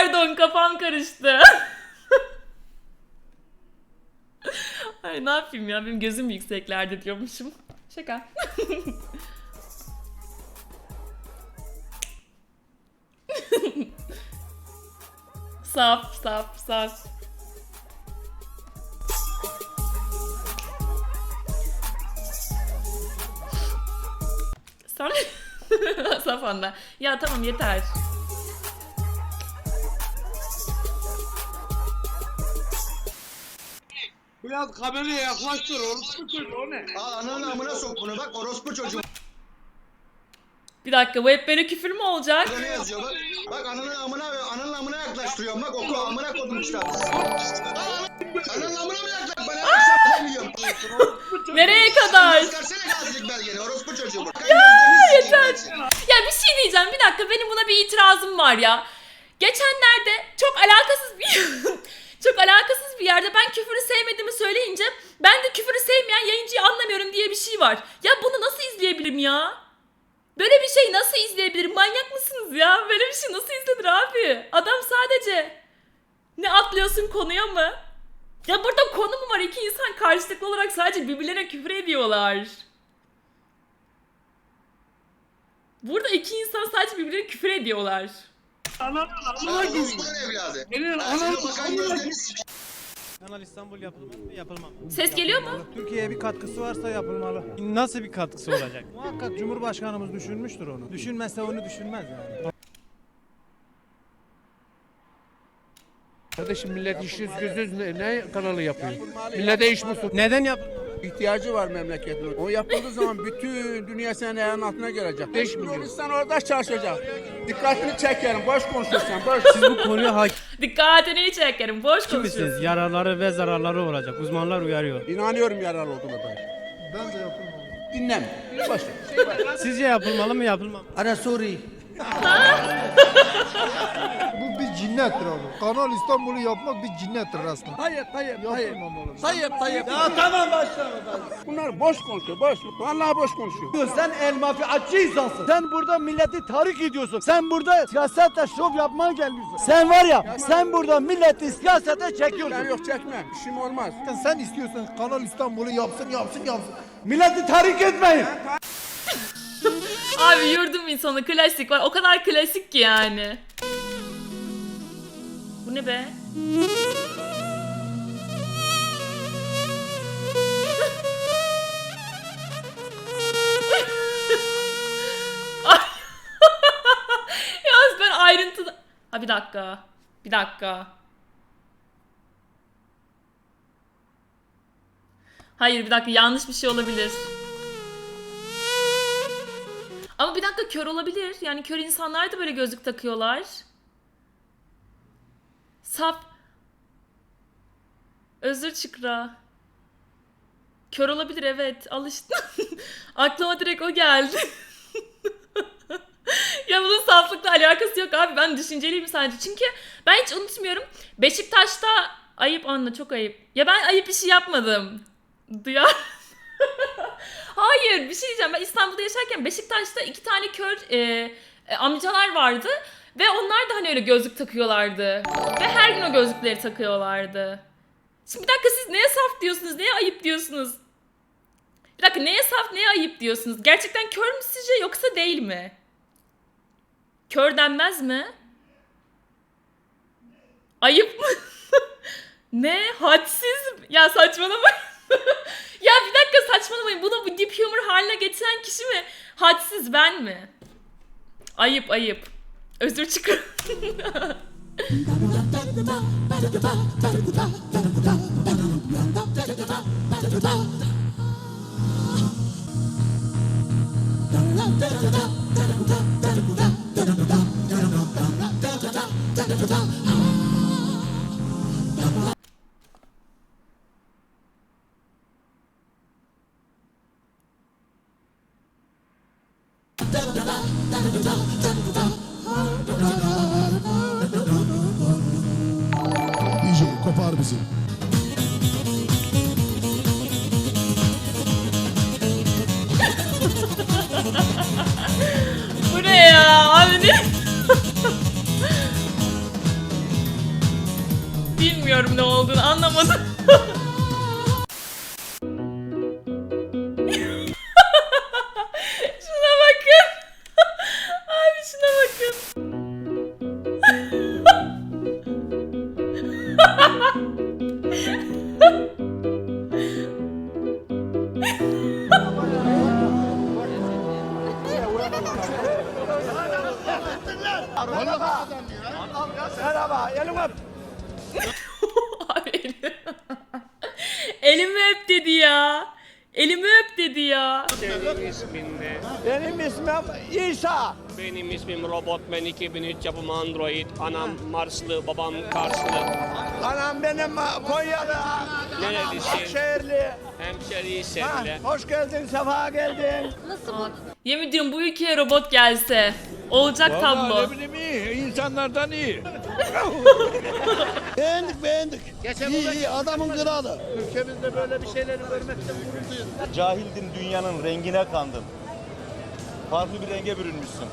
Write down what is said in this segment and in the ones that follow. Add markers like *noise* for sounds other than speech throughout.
pardon kafam karıştı. *laughs* Ay ne yapayım ya benim gözüm yükseklerde diyormuşum. Şaka. *laughs* saf saf saf. Sen *laughs* saf anda. Ya tamam yeter. Biraz kameraya yaklaştır orospu çocuğu o ne? Al ananın amına sok bunu bak orospu çocuğu. Bir dakika bu hep böyle küfür mü olacak? Burada ne yazıyor bak. Bak ananın amına ananın amına yaklaştırıyorum bak oku amına kodum işte. Ananın amına mı yaklaş bana yaklaştırmıyorum. Nereye kadar? Çıkarsana gazilik belgeni orospu çocuğu bu. yeter. Ya bir şey diyeceğim bir dakika benim buna bir itirazım var ya. Geçenlerde çok alakasız bir *laughs* *laughs* çok alakasız bir yerde ben küfürü sevmediğimi söyleyince ben de küfürü sevmeyen yayıncıyı anlamıyorum diye bir şey var. Ya bunu nasıl izleyebilirim ya? Böyle bir şey nasıl izleyebilirim? Manyak mısınız ya? Böyle bir şey nasıl izlenir abi? Adam sadece ne atlıyorsun konuya mı? Ya burada konu mu var? İki insan karşılıklı olarak sadece birbirlerine küfür ediyorlar. Burada iki insan sadece birbirlerine küfür ediyorlar. Amına gibi. Orospunun evladı. Senin Ben senin bakan gözlerini Kanal İstanbul yapılmalı mı? Yapılmamalı. Ses geliyor mu? Türkiye'ye bir katkısı varsa yapılmalı. Nasıl bir katkısı olacak? *laughs* Muhakkak Cumhurbaşkanımız düşünmüştür onu. Düşünmezse onu düşünmez yani. Kardeşim millet işsiz güçsüz ne, ne kanalı yapıyor? Millete iş mi Neden yapılmalı? İhtiyacı var memleketin. O yapıldığı zaman bütün dünya senin ayağının altına gelecek. Beş milyon. Teröristler orada çalışacak. Dikkatini çekerim. Boş konuşuyorsun. Boş. Siz bu konuya hakim Dikkatini çekerim. Boş konuşuyorsun. misiniz? Yararları ve zararları olacak. Uzmanlar uyarıyor. İnanıyorum yarar olduğuna dair. Ben de yapılmadı. Dinlem. Boş. ver. Sizce yapılmalı mı yapılmamalı? Ana Suri. *laughs* Bir cinnettir abi. Kanal İstanbul'u yapmak bir cinnettir resmen. Tayyip, Tayyip, Tayyip. Yapılmamalı. Tayyip, Tayyip. Ya tamam başlama. Bunlar boş konuşuyor. Boş. Vallahi boş konuşuyor. Sen el mafyacı insansın. Sen burada milleti tahrik ediyorsun. Sen burada siyasete şov yapmaya gelmiyorsun. Sen var ya, sen burada milleti siyasete Ben çekiyorsun. yok çekmem. İşim olmaz. Sen istiyorsan Kanal İstanbul'u yapsın yapsın yapsın. Milleti tahrik etmeyin. Abi yurdum insanı klasik var. O kadar klasik ki yani. Bu ne be? *laughs* Ben ayrıntıda... Ha bir dakika. Bir dakika. Hayır bir dakika yanlış bir şey olabilir. Ama bir dakika kör olabilir. Yani kör insanlar da böyle gözlük takıyorlar. Sap. Özür çıkra. Kör olabilir evet. Al. *laughs* Aklıma direkt o geldi. *laughs* ya bunun saflıkla alakası yok abi. Ben düşünceliyim sadece. Çünkü ben hiç unutmuyorum. Beşiktaş'ta ayıp anla çok ayıp. Ya ben ayıp bir şey yapmadım. Duyar. *laughs* Hayır bir şey diyeceğim. Ben İstanbul'da yaşarken Beşiktaş'ta iki tane kör e, e, amcalar vardı. Ve onlar da hani öyle gözlük takıyorlardı. Ve her gün o gözlükleri takıyorlardı. Şimdi bir dakika siz neye saf diyorsunuz? Neye ayıp diyorsunuz? Bir dakika neye saf neye ayıp diyorsunuz? Gerçekten kör mü sizce yoksa değil mi? Kör denmez mi? Ayıp mı? *laughs* ne? Hadsiz? Ya saçmalamayın. *laughs* ya bir dakika saçmalamayın. Bunu bu deep humor haline getiren kişi mi? Hadsiz ben mi? Ayıp ayıp. Özür çıkar. *laughs* Bu ne ya? Abi ne? Bilmiyorum ne olduğunu anlamadım. Merhaba elim öp. Abi elim- *laughs* Elimi öp dedi ya. Elimi öp dedi ya. Benim ismim İsa. Benim ismim Robotman 2003 yapımı Android. Anam Marslı, babam Karslı. Anam benim Konyalı. Nerelisin? Şehirli. Hemşeriyi Ha, seninle. hoş geldin, sefa geldin. Yemin ediyorum bu ülkeye robot gelse. Olacak tablo. Vallahi ne bileyim iyi. insanlardan iyi. *laughs* Beğendik, beğendik. iyi, iyi, adamın kralı. Ülkemizde böyle bir şeyleri görmekten gurur duyuyorum. Cahildin dünyanın rengine kandın. Farklı bir renge bürünmüşsün.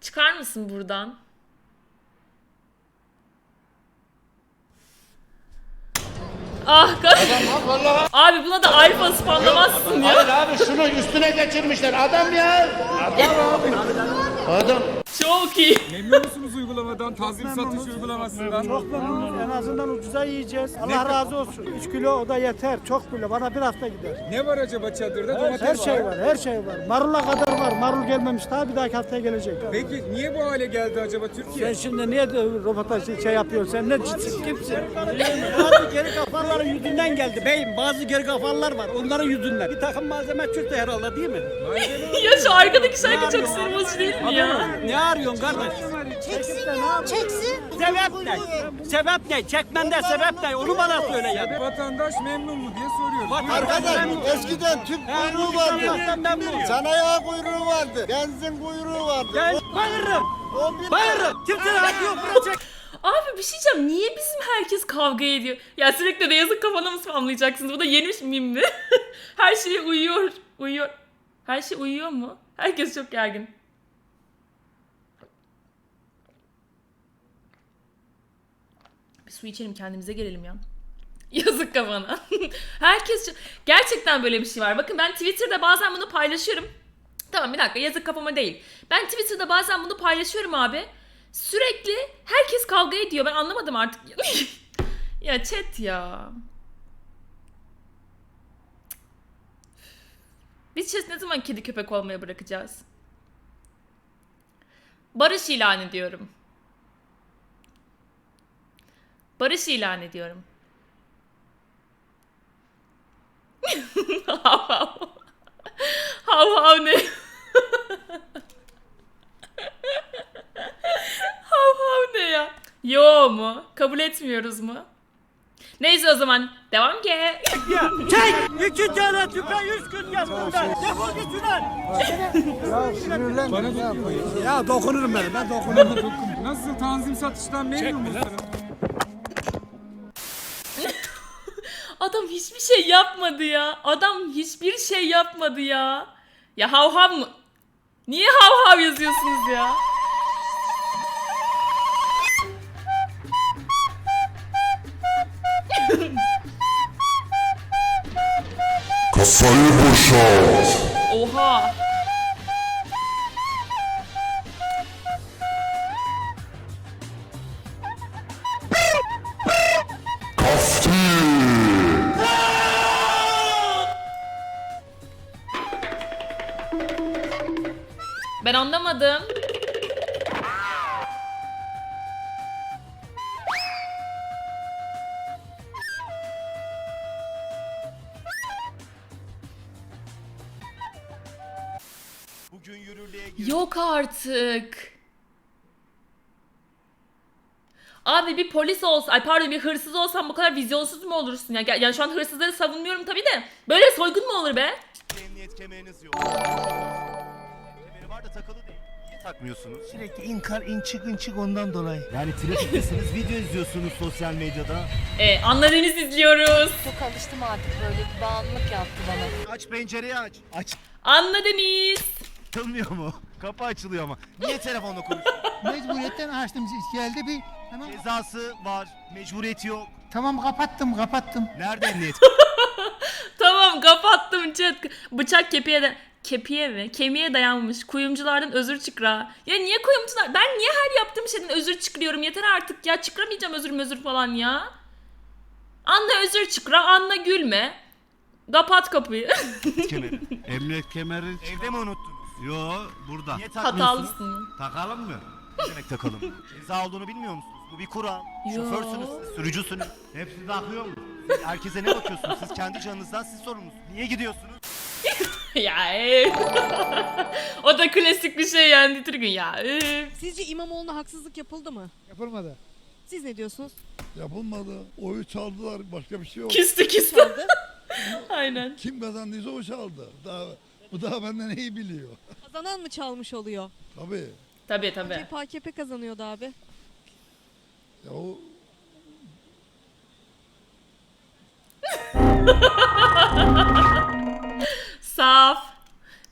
Çıkar mısın buradan? Ah ka- Abi buna da alfa ısmarlamazsın ya. abi şunu üstüne geçirmişler. Adam ya. Adam abi. Adam. Çok iyi. Memnun musunuz uygulamadan? Tanzim satış uygulamasından. Çok memnunuz. En azından ucuza yiyeceğiz. Allah razı olsun. 3 kilo o da yeter. Çok bile. Bana bir hafta gider. Ne var acaba çadırda? Her Domates şey var, her şey var. Marula kadar var. Marul gelmemiş daha bir dahaki haftaya gelecek. Peki niye bu hale geldi acaba Türkiye? Sen şimdi niye röportaj şey yapıyorsun? Sen ne ciddi kimsin? Bazı geri kafaların yüzünden geldi beyim. Bazı geri kafalar var. Onların yüzünden. Bir takım malzeme Türk'te herhalde değil mi? ya şu arkadaki şarkı çok bozucu değil mi ya? Ne arıyorsun kardeş? Çeksin ya, çeksin. Sebep ne? Sebep ne? Çekmende sebep ne? Onu bana söyle ya. Vatandaş memnun mu diye soruyoruz. Arkadaş Eskiden tüp kuyruğu vardı. Sanayi kuyruğu vardı. Benzin kuyruğu vardı. Ben bayırım. Bayırım. Kimse hakkı yok. Abi bir şey diyeceğim. Niye bizim herkes kavga ediyor? Ya sürekli de yazık kafana mı spamlayacaksınız? Bu da yeni bir meme mi? *laughs* Her şey uyuyor. Uyuyor. Her şey uyuyor mu? Herkes çok gergin. Bir su içelim kendimize gelelim ya. *laughs* Yazık kafana. *laughs* Herkes gerçekten böyle bir şey var. Bakın ben Twitter'da bazen bunu paylaşıyorum. Tamam bir dakika yazık kafama değil. Ben Twitter'da bazen bunu paylaşıyorum abi. Sürekli herkes kavga ediyor. Ben anlamadım artık. *laughs* ya chat ya. Biz chat ne zaman kedi köpek olmaya bırakacağız? Barış ilan ediyorum. Barış ilan ediyorum. hav hav. Hav hav ne? hav hav ne ya? Yo mu? Kabul etmiyoruz mu? Neyse o zaman devam ki. Ya çek. İki tane tüpe yüz gün gel buradan. Defol git şuradan. Ya sinirlenme? Ya dokunurum ben. Ben dokunurum. Nasıl tanzim satıştan memnun musunuz? Adam hiçbir şey yapmadı ya. Adam hiçbir şey yapmadı ya. Ya hav hav mı? Niye hav hav yazıyorsunuz ya? Oha. Ben anlamadım. Bugün yürürlüğe girdi. Yok artık. Abi bir polis olsa, ay pardon bir hırsız olsan bu kadar vizyonsuz mu olursun ya? Yani şu an hırsızları savunmuyorum tabii de. Böyle soygun mu olur be? Emniyet kemeriniz yok. Kemeri var da takılı değil. Niye takmıyorsunuz? Sürekli inkar in çık in çık ondan dolayı. Yani trafiktesiniz, video izliyorsunuz sosyal medyada. Ee, anladınız izliyoruz. Çok alıştım artık böyle bir bağımlılık yaptı bana. Aç pencereyi aç. Anladınız. Açılmıyor mu? Kapı açılıyor ama. Niye telefonla konuşuyorsun? *laughs* Mecburiyetten açtım geldi bir. Hemen Cezası var, mecburiyeti yok. tamam kapattım kapattım. Nerede emniyet? *laughs* Tamam kapattım chat. Bıçak kepiğe de kepiğe mi? Kemiğe dayanmış. Kuyumculardan özür çıkra. Ya niye kuyumcular? Ben niye her yaptığım şeyden özür çıkıyorum? Yeter artık ya. Çıkaramayacağım özür özür falan ya. Anla özür çıkra, anla gülme. Kapat kapıyı. *laughs* Kemeri. Emniyet kemeri Evde mi unuttunuz? Yo burada. Niye takmıyorsunuz? Hatalısın. Takalım mı? Ne demek takalım? Ceza olduğunu bilmiyor musunuz? Bu bir kural. Yo. Şoförsünüz, siz, sürücüsünüz. Hepsi takıyor mu? Siz herkese ne bakıyorsunuz? Siz kendi canınızdan siz sorumlusunuz. Niye gidiyorsunuz? *laughs* *laughs* ya ey. *laughs* o da klasik bir şey yani Türk'ün ya. ey. Sizce İmamoğlu'na haksızlık yapıldı mı? Yapılmadı. Siz ne diyorsunuz? Yapılmadı. Oyu çaldılar. Başka bir şey yok. Küstü. Çaldı. *laughs* Aynen. Kim kazandıysa o çaldı. Daha, bu daha benden iyi biliyor. Kazanan mı çalmış oluyor? Tabii. Tabii tabii. Hep AKP kazanıyordu abi. Ya o Saf.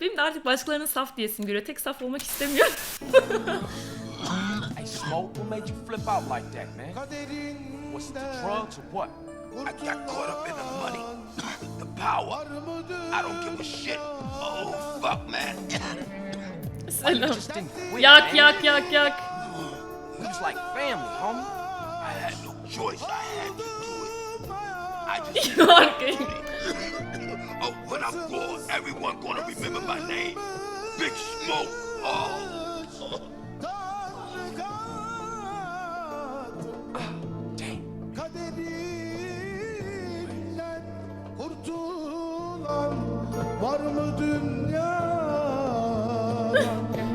Benim de artık başkalarının saf diyesim geliyor. Tek saf olmak istemiyorum. Hey, *laughs* Smoke, what made you flip out like that, man? What's the drugs or what? I got caught up in the money, *laughs* the power. I don't give a shit. Oh, fuck, man. Selam. Yak yak yak yak. We was like family, homie. I had no choice. I had to do it. I just *laughs* Arkayı. When I'm gone, everyone gonna remember my name. Big Smoke. Oh. *laughs*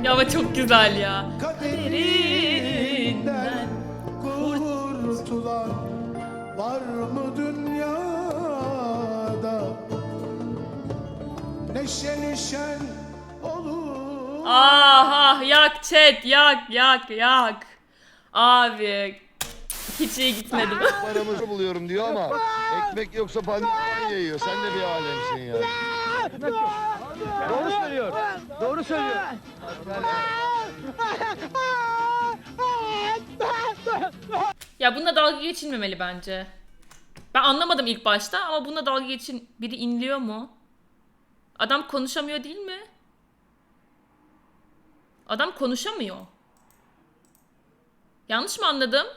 Ya ama çok güzel ya. Kaderinden kurtulan var mı dünyada? Neşeli şen olur. Ah ah yak chat yak yak yak. Abi hiç iyi gitmedim. *laughs* Paramızı buluyorum diyor ama ekmek yoksa pandemiden yiyor. Sen de bir alemsin ya. Doğru söylüyor. Doğru söylüyor. ya bununla dalga geçilmemeli bence. Ben anlamadım ilk başta ama bununla dalga geçin biri inliyor mu? Adam konuşamıyor değil mi? Adam konuşamıyor. Yanlış mı anladım?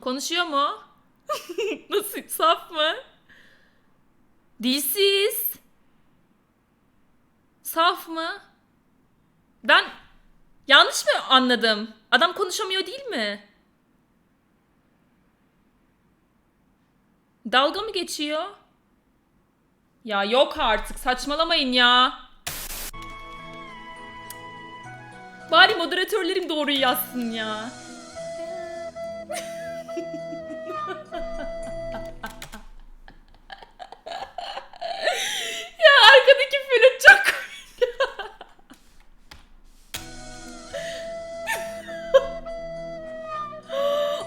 Konuşuyor mu? *laughs* Nasıl? Saf mı? Dilsiz. Saf mı? Ben yanlış mı anladım? Adam konuşamıyor değil mi? Dalga mı geçiyor? Ya yok artık saçmalamayın ya. Bari moderatörlerim doğruyu yazsın ya. *laughs* ya arkadaki flüt çok.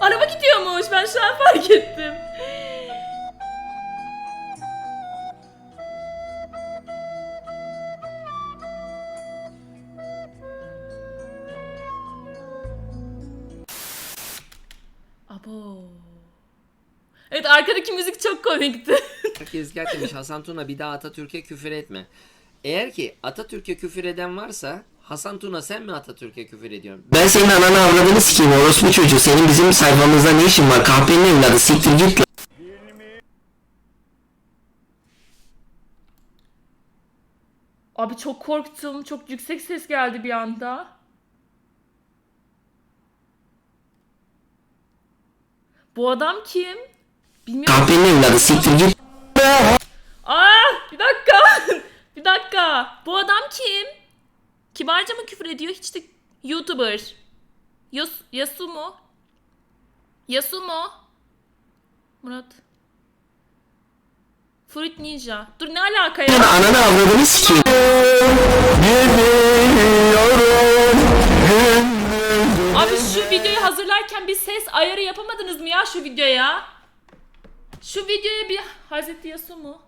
*laughs* Araba gidiyormuş. Ben şu an fark ettim. Komikti. Tezgah demiş Hasan Tuna bir daha Atatürk'e küfür etme. Eğer ki Atatürk'e küfür eden varsa Hasan Tuna sen mi Atatürk'e küfür ediyorsun? Ben senin ananı avradını sikeyim orospu çocuğu. Senin bizim sayfamızda ne işin var? Kahpenin evladı siktir git lan. Abi çok korktum. Çok yüksek ses geldi bir anda. Bu adam kim? Bilmiyorum. Kahpenin evladı siktir git. Aa, bir dakika. *laughs* bir dakika. Bu adam kim? Kibarca mı küfür ediyor? Hiç de YouTuber. Yas Yasu mu? Yasu mu? Murat. Fruit Ninja. Dur ne alaka ya? Ananı avradını sikeyim. Abi şu videoyu hazırlarken bir ses ayarı yapamadınız mı ya şu videoya? Şu videoya bir Hazreti Yasu mu?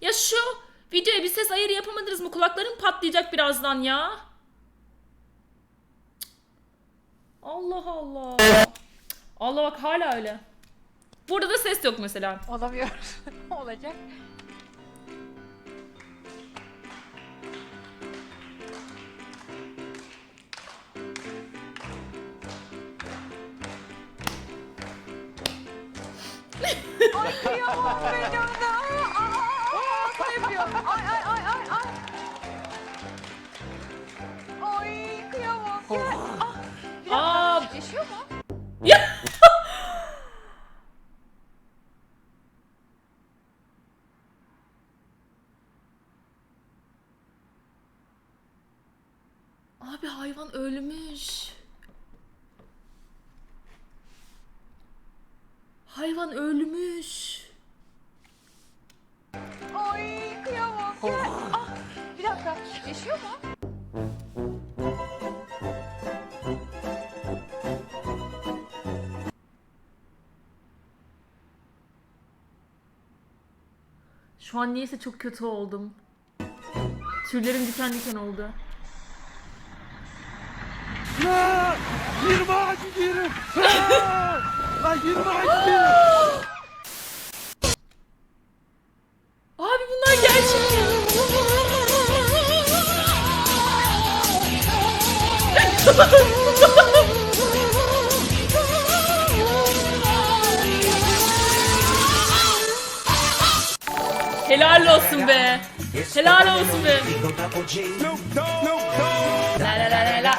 Ya şu videoya bir ses ayarı yapamadınız mı? Kulaklarım patlayacak birazdan ya. Allah Allah. Allah bak hala öyle. Burada da ses yok mesela. Olamıyor. *laughs* Olacak. Ay kıyamam benim de. Aa, aa, yapıyor. Ay ay ay ay ay. Ay kıyamam. Gel. Ah, bir Aa. dakika. Yaşıyor mu? Abi hayvan ölmüş. Hayvan ölmüş. Ay kıyamam. Gel. Ah, bir dakika. Yaşıyor mu? Şu an niyeyse çok kötü oldum. Tüylerim diken diken oldu. Ya! 20 ağacı gidiyorum. Lan 20 ağacı gidiyorum. Abi bunlar gerçek. Helal olsun be. Helal olsun be. La la la la la.